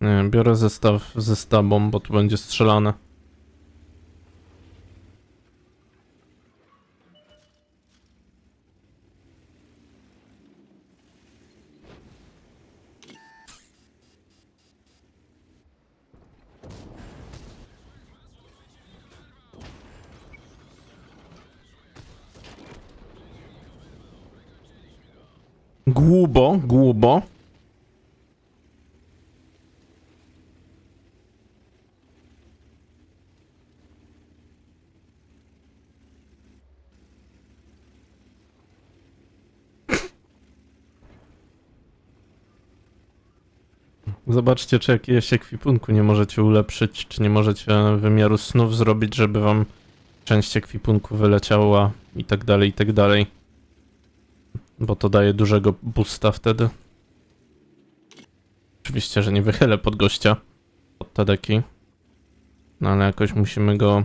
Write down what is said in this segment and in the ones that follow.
Nie, biorę zestaw ze stabą, bo tu będzie strzelane. Zobaczcie, czy jakiegoś ekwipunku nie możecie ulepszyć, czy nie możecie wymiaru snów zrobić, żeby wam część ekwipunku wyleciała i tak dalej, i tak dalej. Bo to daje dużego boosta wtedy. Oczywiście, że nie wychylę pod gościa, pod te deki. No ale jakoś musimy go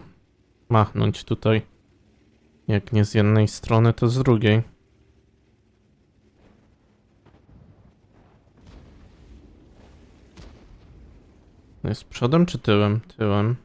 machnąć tutaj. Jak nie z jednej strony, to z drugiej. Jest przodem czy tyłem? Tyłem.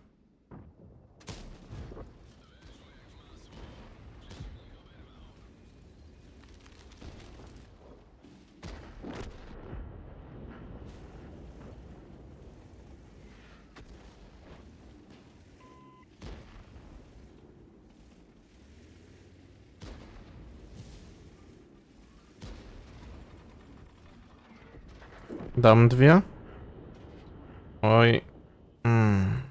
Dam dwie. Oj. Mm.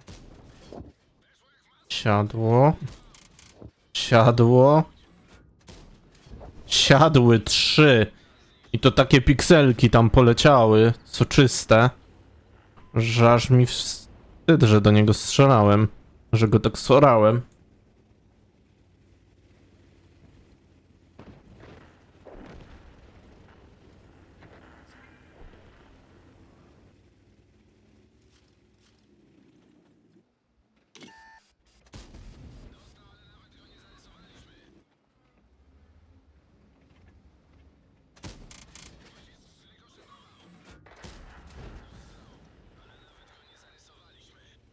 Siadło. Siadło. Siadły trzy. I to takie pikselki tam poleciały, soczyste, że aż mi wstyd, że do niego strzelałem, że go tak sorałem.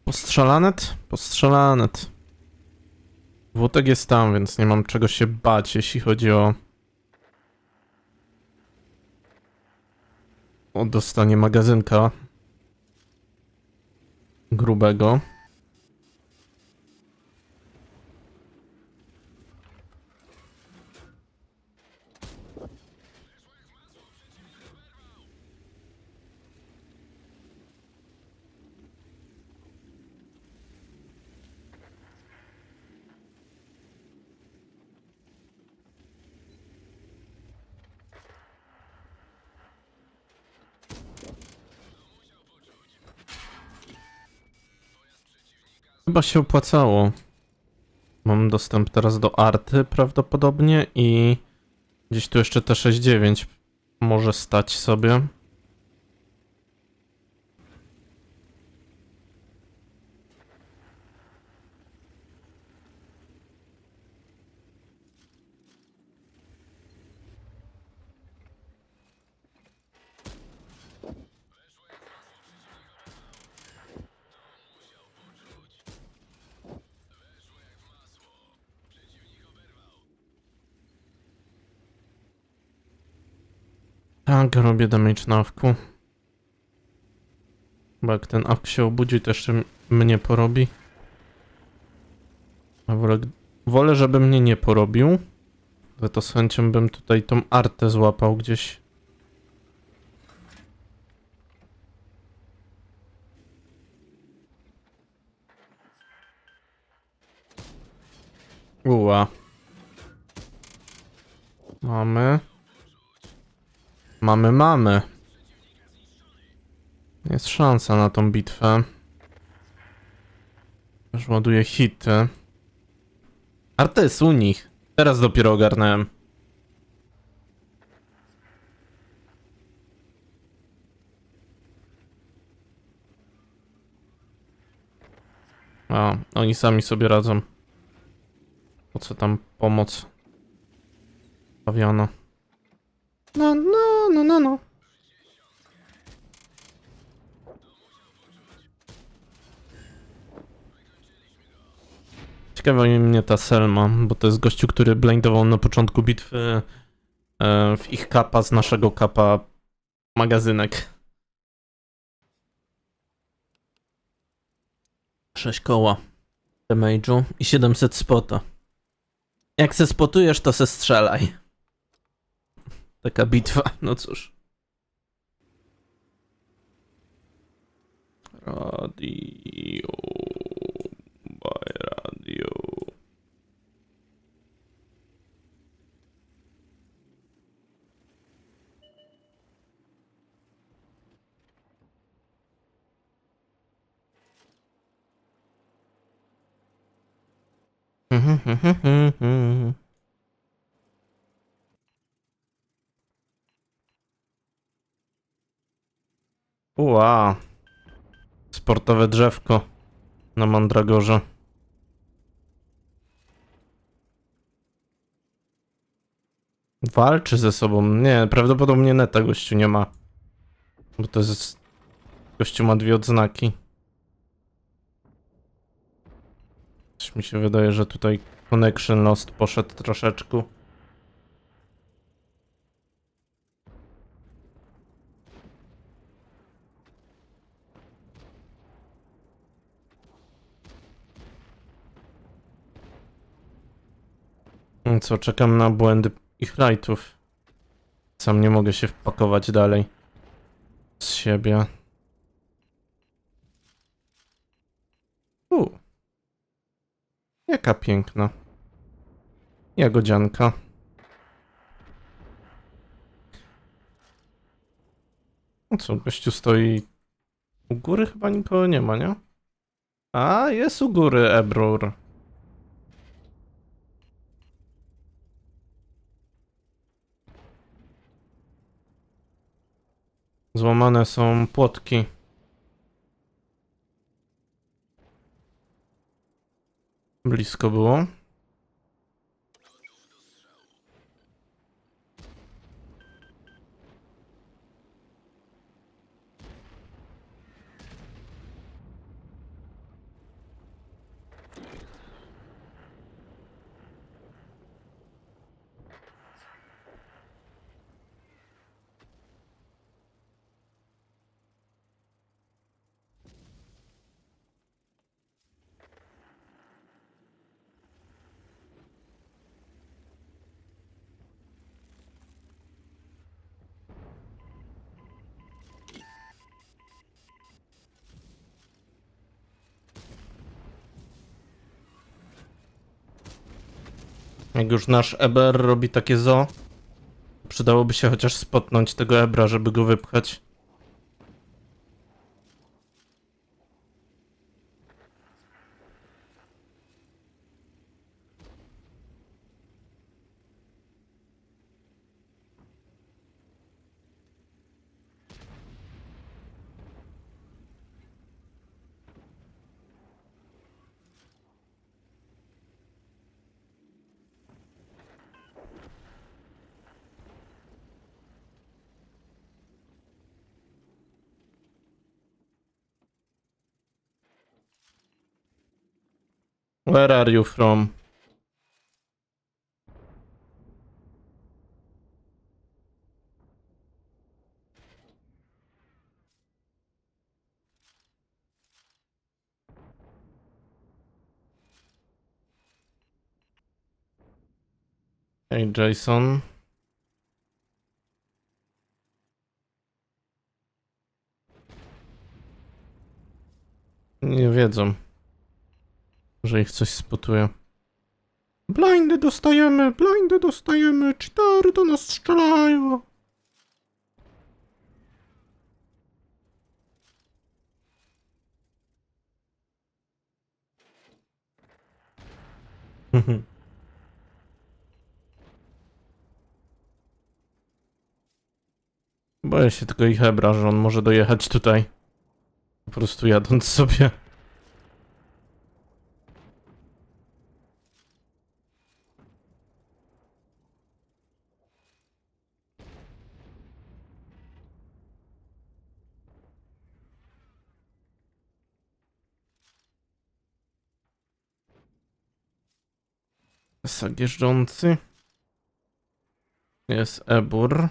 Postrzelanet? Postrzelanet. Wótek jest tam, więc nie mam czego się bać, jeśli chodzi o... O dostanie magazynka. Grubego. Chyba się opłacało. Mam dostęp teraz do arty prawdopodobnie i gdzieś tu jeszcze T69 może stać sobie. Tak, robię damage na awku. Bo jak ten awk się obudzi, to jeszcze mnie porobi. A wolę, wolę, żeby mnie nie porobił. Za to z chęcią bym tutaj tą artę złapał gdzieś. Uła. Mamy. Mamy, mamy. Jest szansa na tą bitwę. Już ładuję hity. Arta jest u nich. Teraz dopiero ogarnąłem. A, oni sami sobie radzą. Po co tam pomoc? Stawiano. No, no, no. Mnie ta Selma, bo to jest gościu, który blindował na początku bitwy e, w ich kapa z naszego kapa magazynek. Sześć koła damage'u i 700 spota. Jak se spotujesz, to se strzelaj. Taka bitwa, no cóż. Radio. By radio. Ła. Sportowe drzewko na Mandragorze. Walczy ze sobą. Nie, prawdopodobnie neta gościu nie ma. Bo to jest... Gościu ma dwie odznaki. Coś mi się wydaje, że tutaj connection lost poszedł troszeczkę. Co, czekam na błędy ich rightów. Sam nie mogę się wpakować dalej. Z siebie. U. Jaka piękna. Jagodzianka. No co, gościu stoi u góry? Chyba nikogo nie ma, nie? A, jest u góry Ebrur. Złamane są płotki. Blisko było. Jak już nasz Eber robi takie zo, przydałoby się chociaż spotnąć tego Ebra, żeby go wypchać. Where are you from? Hey Jason. Nie wiedzą że ich coś spotuje. Blindy dostajemy, blindy dostajemy, cztery do nas strzelają. Boję się tylko ich Hebra, że on może dojechać tutaj. Po prostu jadąc sobie. Sak jeżdżący. Jest Ebur.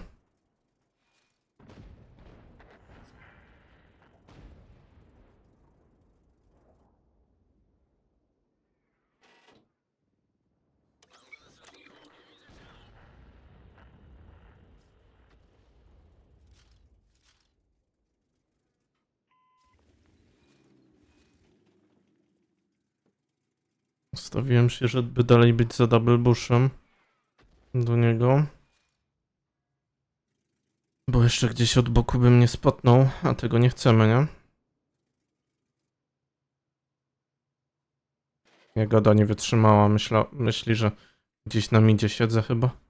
Ustawiłem się, żeby dalej być za double bushem do niego. Bo jeszcze gdzieś od boku bym nie spotnął, a tego nie chcemy, nie? Jagoda nie wytrzymała, myśla, myśli, że gdzieś na midzie siedzę chyba.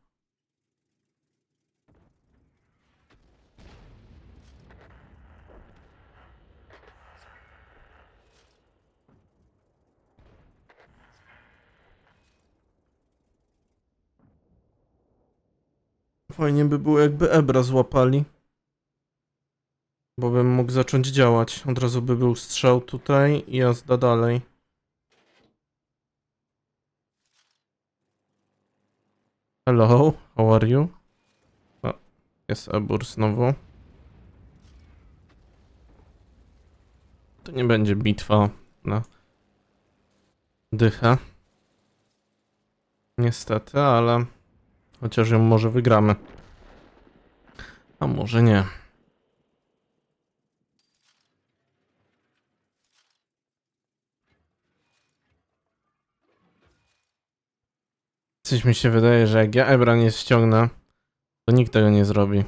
Fajnie by było, jakby Ebra złapali. Bo bym mógł zacząć działać. Od razu by był strzał tutaj i jazda dalej. Hello, how are you? O, jest Ebur znowu. To nie będzie bitwa na dychę. Niestety, ale chociaż ją może wygramy. A może nie. Coś mi się wydaje, że jak ja Ebra nie ściągnę, to nikt tego nie zrobi.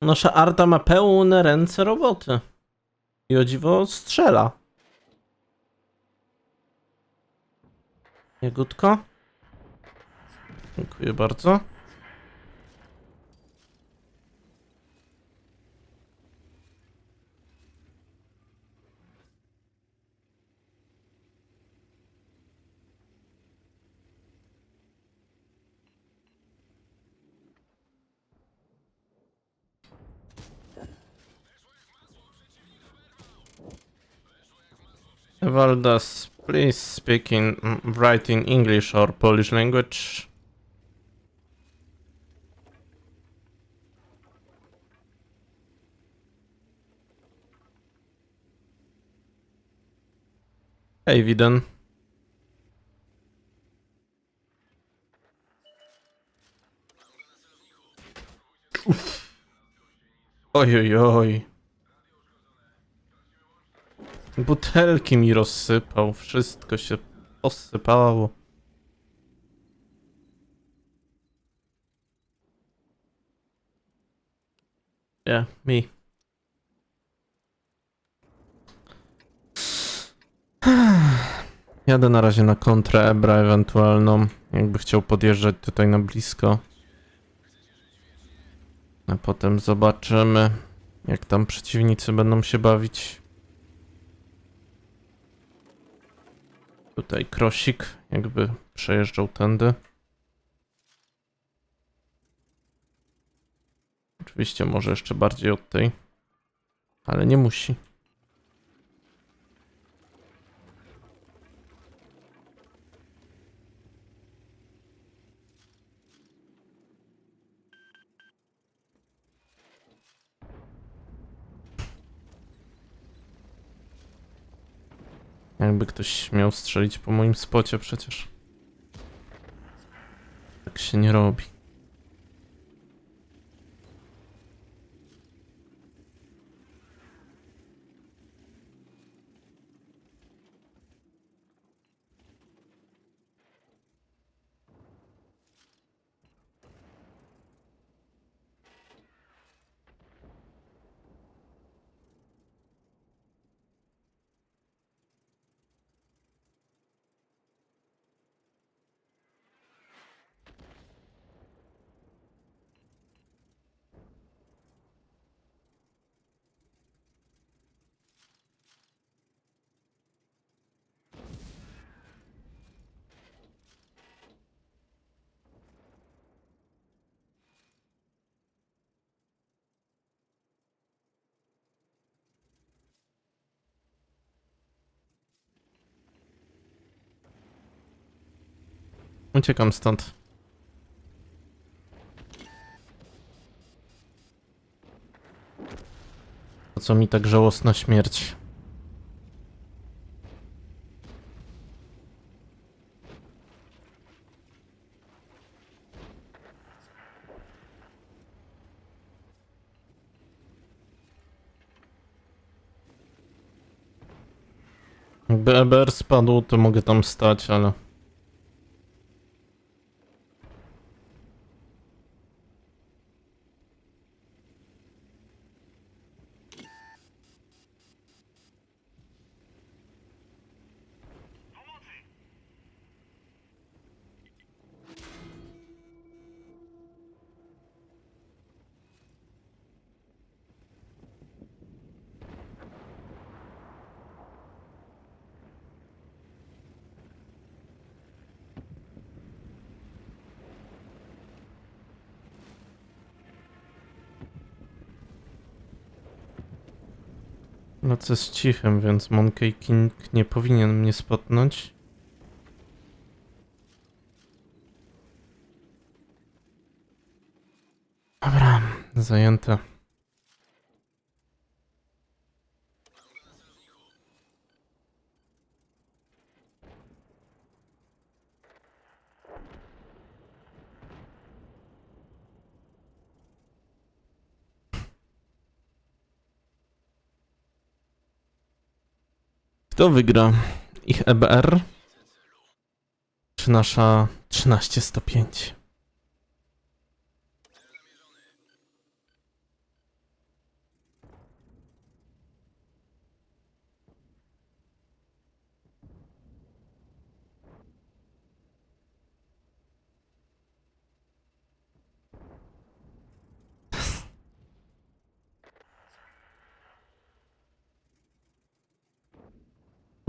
Nasza Arta ma pełne ręce roboty. I o dziwo strzela. Jagódko? Dziękuję bardzo. Valdas, please speak in write in English or Polish language. Hej, Widen. Oj, oj, oj. Butelki mi rozsypał, wszystko się posypało. Yeah, me. Jadę na razie na kontrę Ebra ewentualną, jakby chciał podjeżdżać tutaj na blisko. A potem zobaczymy, jak tam przeciwnicy będą się bawić. Tutaj krosik, jakby przejeżdżał tędy. Oczywiście może jeszcze bardziej od tej, ale nie musi. Jakby ktoś miał strzelić po moim spocie przecież. Tak się nie robi. Uciekam stąd. Po co mi tak żałosna śmierć? Jakby EBR spadł, to mogę tam stać, ale... Lecę z cichem, więc Monkey King nie powinien mnie spotnąć. Dobra, zajęte. Kto wygra? Ich EBR? Czy nasza 1305?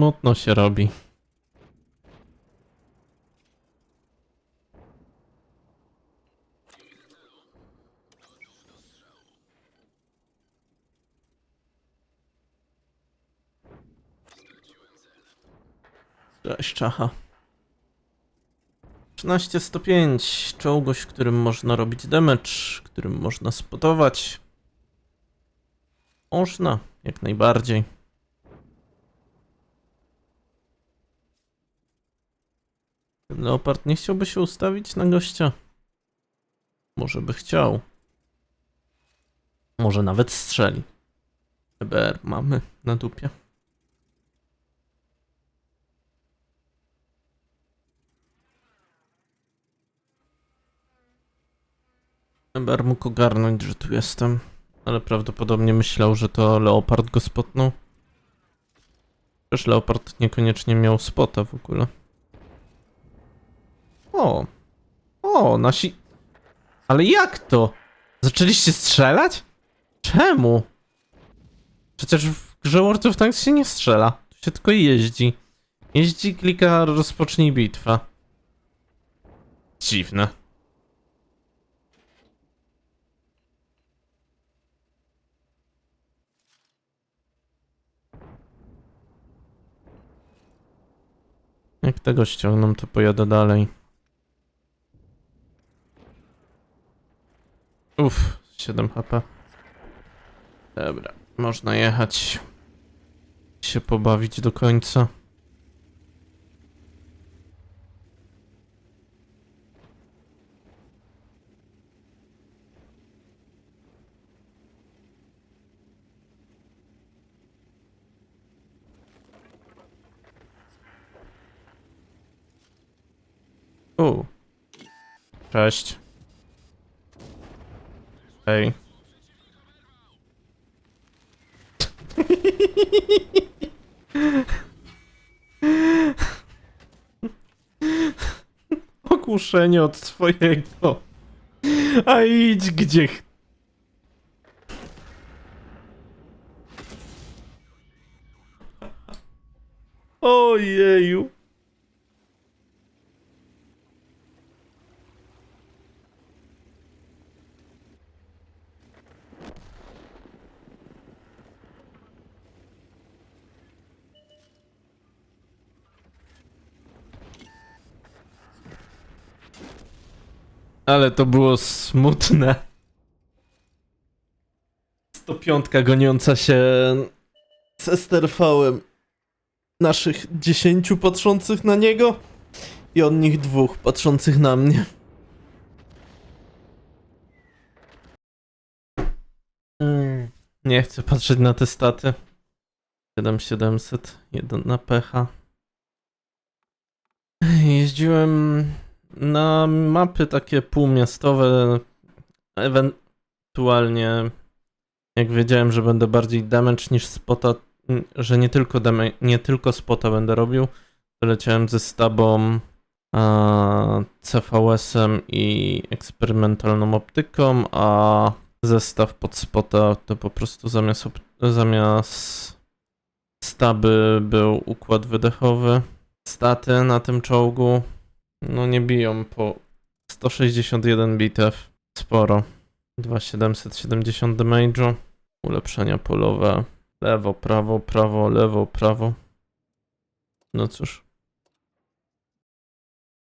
Smutno się robi. Cześć, czacha. 1305. Czołgoś, którym można robić damage, którym można spotować. Można, jak najbardziej. Leopard nie chciałby się ustawić na gościa? Może by chciał. Może nawet strzeli. EBR mamy na dupie. EBR mógł ogarnąć, że tu jestem, ale prawdopodobnie myślał, że to Leopard go spotnął. Przecież Leopard niekoniecznie miał spota w ogóle. O! O, nasi... Ale jak to? Zaczęliście strzelać? Czemu? Przecież w grze World of Tanks się nie strzela. Tu się tylko jeździ. Jeździ, klika, rozpocznij bitwę. Dziwne. Jak tego ściągną, to pojadę dalej. Uff, 7 HP. Dobra, można jechać. Się pobawić do końca. U. Cześć. Ogłuszenie od twojego. A idź gdzie ch... Ale to było smutne. 105 goniąca się z Esterfałem. Naszych 10 patrzących na niego i od nich dwóch patrzących na mnie. Mm, Nie chcę patrzeć na te staty. 7700, 1 na pecha. Jeździłem na mapy takie półmiastowe, ewentualnie jak wiedziałem, że będę bardziej damage niż spota, że nie tylko, dama- nie tylko spota będę robił, to leciałem ze stabą, CVS-em i eksperymentalną optyką, a zestaw pod spota to po prostu zamiast, zamiast staby był układ wydechowy. Staty na tym czołgu no nie biją po 161 bitew. Sporo. 2770 damage'u. Ulepszenia polowe. Lewo, prawo, prawo, lewo, prawo. No cóż.